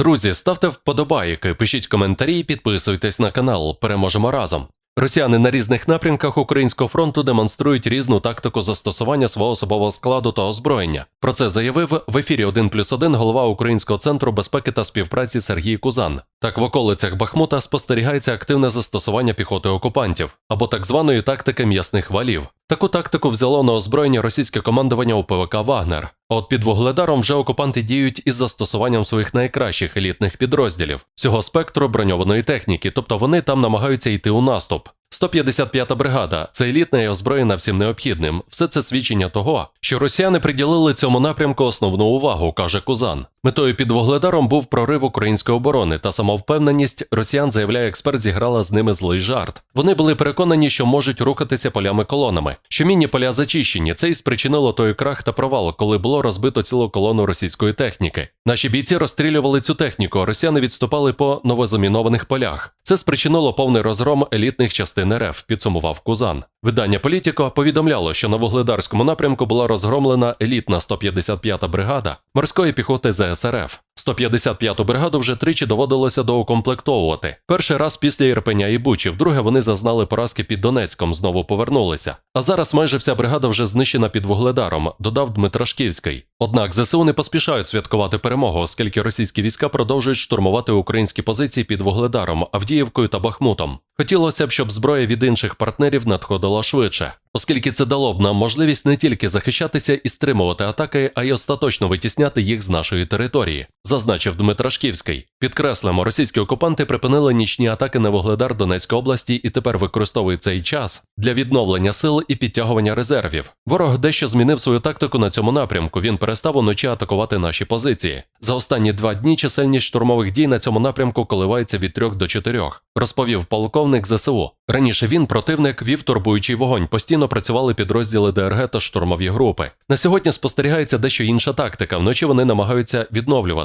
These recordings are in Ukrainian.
Друзі, ставте вподобайки, пишіть коментарі, підписуйтесь на канал. Переможемо разом. Росіяни на різних напрямках Українського фронту демонструють різну тактику застосування свого особового складу та озброєння. Про це заявив в ефірі 1 плюс 1 голова Українського центру безпеки та співпраці Сергій Кузан. Так в околицях Бахмута спостерігається активне застосування піхоти окупантів або так званої тактики м'ясних валів. Таку тактику взяло на озброєння російське командування у ПВК Вагнер. От під Вугледаром вже окупанти діють із застосуванням своїх найкращих елітних підрозділів, всього спектру броньованої техніки, тобто вони там намагаються йти у наступ. 155-та бригада це елітна і озброєна всім необхідним. Все це свідчення того, що росіяни приділили цьому напрямку основну увагу, каже Кузан. Метою під Вугледаром був прорив української оборони, та самовпевненість росіян, заявляє експерт, зіграла з ними злий жарт. Вони були переконані, що можуть рухатися полями колонами, що мінні поля зачищені. Це і спричинило той крах та провал, коли було розбито цілу колону російської техніки. Наші бійці розстрілювали цю техніку, а росіяни відступали по новозамінованих полях. Це спричинило повний розгром елітних частин РФ, підсумував Кузан. Видання Політіко повідомляло, що на вугледарському напрямку була розгромлена елітна 155-та бригада морської піхоти ЗСРФ. 155-ту бригаду вже тричі доводилося доукомплектовувати. Перший раз після Ірпеня і Бучі, вдруге вони зазнали поразки під Донецьком, знову повернулися. А зараз майже вся бригада вже знищена під Вугледаром, додав Дмитрашківський. Однак ЗСУ не поспішають святкувати перемогу, оскільки російські війська продовжують штурмувати українські позиції під Вугледаром, Авдіївкою та Бахмутом. Хотілося б, щоб зброя від інших партнерів надходила швидше, оскільки це дало б нам можливість не тільки захищатися і стримувати атаки, а й остаточно витісняти їх з нашої території, зазначив Дмитрашківський. Підкреслимо, російські окупанти припинили нічні атаки на Вугледар Донецької області і тепер використовують цей час для відновлення сил і підтягування резервів. Ворог дещо змінив свою тактику на цьому напрямку. Він перестав уночі атакувати наші позиції. За останні два дні чисельність штурмових дій на цьому напрямку коливається від 3 до 4, розповів полковник ЗСУ. Раніше він, противник, вів турбуючий вогонь, постійно працювали підрозділи ДРГ та штурмові групи. На сьогодні спостерігається дещо інша тактика. Вночі вони намагаються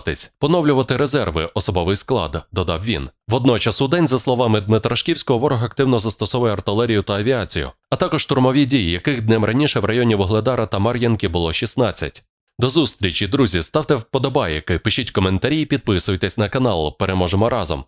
відновлюватись, поновлювати резерви, особовий склад, додав він. Водночас у день, за словами Дмитра Шківського, ворог активно застосовує артилерію та авіацію, а також штурмові дії, яких днем раніше в районі Вугледара та Мар'янки було 16. До зустрічі, друзі, ставте вподобайки, пишіть коментарі і підписуйтесь на канал. Переможемо разом.